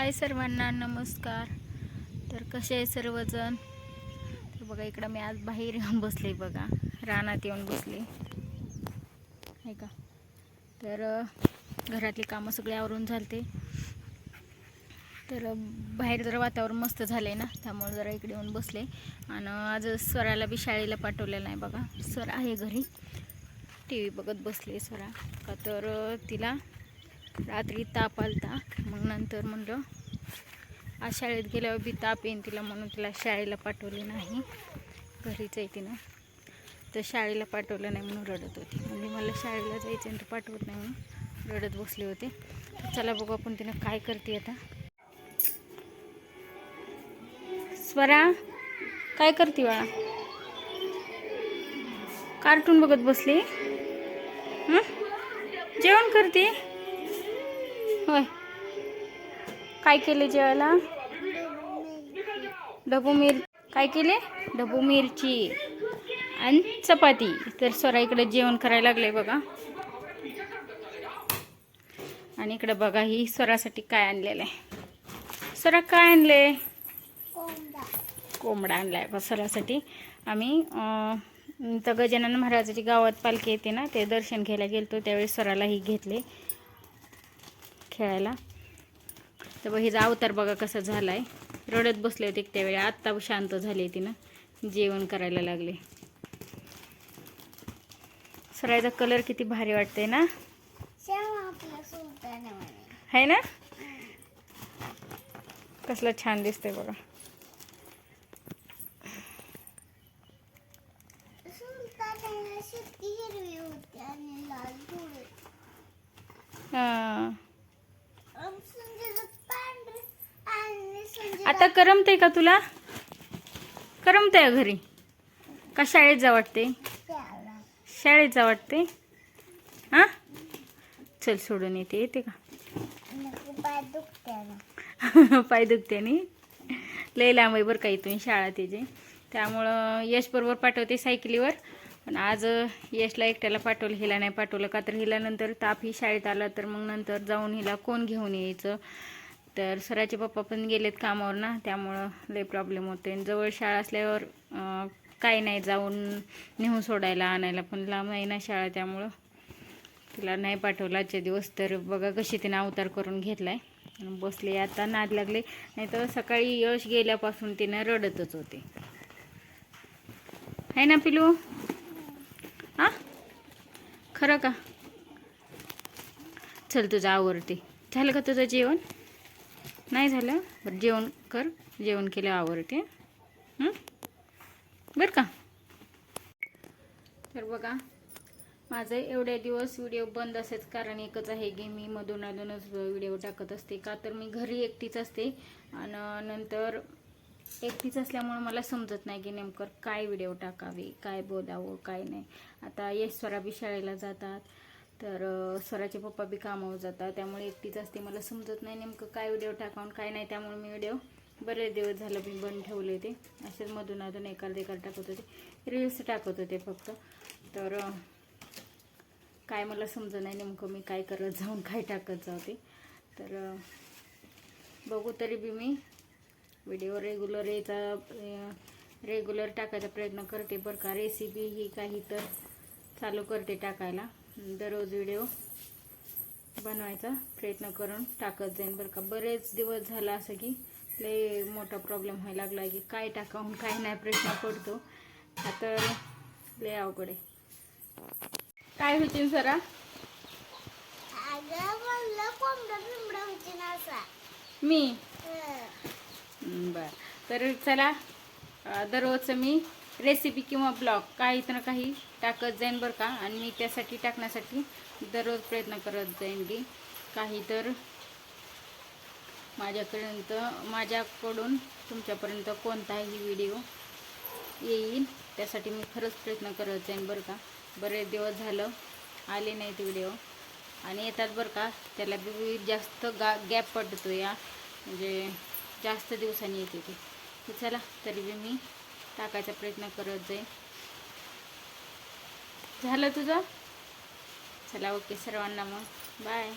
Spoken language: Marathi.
हाय सर्वांना नमस्कार. तर कसे आहे सर्वजण? तर बघा इकडं मी आज बाहेर येऊन बसले बघा. रानात येऊन बसले. आहे का? तर घरातली कामं सगळे आवरून झालते. तर बाहेर जरा वातावरण मस्त झालं आहे ना त्यामुळे जरा इकडे येऊन बसले. आणि आज स्वराला बी शाळेला पाठवलेलं नाही बघा. सर आहे घरी. टी व्ही बघत बसले स्वरा. का तर तिला रात्री ताप आलता. मग नंतर म्हणलं आज शाळेत गेल्यावर बी ताप येईन तिला म्हणून तिला शाळेला पाठवले नाही. घरीच आहे तिनं. तर शाळेला पाठवलं नाही म्हणून रडत होती. म्हणजे मला शाळेला जायचं आणि तू पाठवत नाही म्हणून रडत बसले होते. तर चला बघू आपण तिनं काय करते आता. स्वरा काय करते बाळा? कार्टून बघत बसली? जेवण करते? होय. काय केले जेवायला? डबू मिर काय केले? डबू मिरची आणि चपाती. तर स्वरा इकडे जेवण करायला लागले बघा. आणि इकडे बघा ही स्वरासाठी काय आणलेलं आहे. स्वरा काय आणले? कोंबडा आणलाय बघा स्वरासाठी आम्ही तर गजानन महाराजाची गावात पालखी येते ना ते दर्शन घ्यायला गेलतो त्यावेळी स्वरालाही घेतले. खेळायला. तर बघ हिचा अवतार बघा कसा झाला आहे रडत बसले होते त्यावेळी आत्ता शांत झाले तिनं. जेवण करायला लागले. सरायचा कलर किती भारी वाटतंय ना? आहे ना? कसलं छान दिसतंय बघा. हां. आता करमते का तुला? करमते घरी? का शाळेत जा वाटते शाळेत जा वाटते हां? चल सोडून येते येते का? पाय दुखत्याने लय लांब आहे बरं का इथून शाळा तिची त्यामुळं यश बरोबर पाठवते सायकलीवर. पण आज यशला एकट्याला पाठवलं हिला नाही पाठवलं. का तर हिला नंतर ताप ही शाळेत आला तर मग नंतर जाऊन हिला कोण घेऊन यायचं? तर सराचे पप्पा पण गेलेत कामावर ना त्यामुळं लय प्रॉब्लेम होते आणि जवळ शाळा असल्यावर काही नाही जाऊन नेऊन सोडायला आणायला पण लांब आहे ना शाळा त्यामुळं. तिला नाही पाठवलं आजच्या दिवस तर बघा कशी तिने अवतार करून घेतला आहे बसले आता नाद लागले. नाही तर सकाळी यश गेल्यापासून तिनं रडतच होते. आहे ना पिलू? हा? खरं का? चल तुझं आवडते झालं का तुझं जेवण? नाही झालं? बरं जेवण कर. जेवण केलं आवडते बरं का? तर बघा माझं एवढे दिवस व्हिडिओ बंद असेच कारण एकच आहे की मी मधून अधूनच व्हिडिओ टाकत असते. का तर मी घरी एकटीच असते आणि नंतर एकटीच असल्यामुळे मला समजत नाही की नेमकं काय व्हिडिओ टाकावे काय बोलावं काय नाही. आता यश बी शाळेला जातात. तर स्वराचे पप्पा बी कामावर जातात. त्यामुळे एकटीच असते. मला समजत नाही नेमकं काय व्हिडिओ टाकावून काय नाही. त्यामुळे मी व्हिडिओ बरेच दिवस झालं मी बंद ठेवले होते असेच मधून अधून एकाल एकाल टाकत होते. रील्स टाकत होते फक्त. तर काय मला समजत नाही नेमकं मी काय करत जाऊन काय टाकत जाते तर बघू तरी बी मी. व्हिडिओ रेग्युलर याचा रेग्युलर टाकायचा प्रयत्न करते बरं का. रेसिपी ही काही तर चालू करते टाकायला. दररोज व्हिडिओ बनवायचा प्रयत्न करून टाकत जाईन बरं का. बरेच दिवस झाला असं की लय मोठा प्रॉब्लेम व्हायला लागला की काय टाकावून काय नाही प्रश्न पडतो. आता लय अवघड आहे. काय होतील सरा मी? बर. तर चला दररोजचं मी रेसिपी किंवा ब्लॉग काही ना काही टाकत जाईन बरं का. आणि मी त्यासाठी टाकण्यासाठी दररोज प्रयत्न करत जाईन की काही तर माझ्यापर्यंत माझ्याकडून तुमच्यापर्यंत कोणताही व्हिडिओ येईल. त्यासाठी मी खरंच प्रयत्न करत जाईन बरं का. बरेच दिवस झालं आले नाहीत व्हिडिओ आणि येतात बरं का त्याला बी जास्त गा गॅप पडतो या म्हणजे जास्त दिवसांनी येते ते. चला तरी बी मी टाकायचा प्रयत्न करत जाईन. झालं तुझं? चला ओके सर्वांना मग. बाय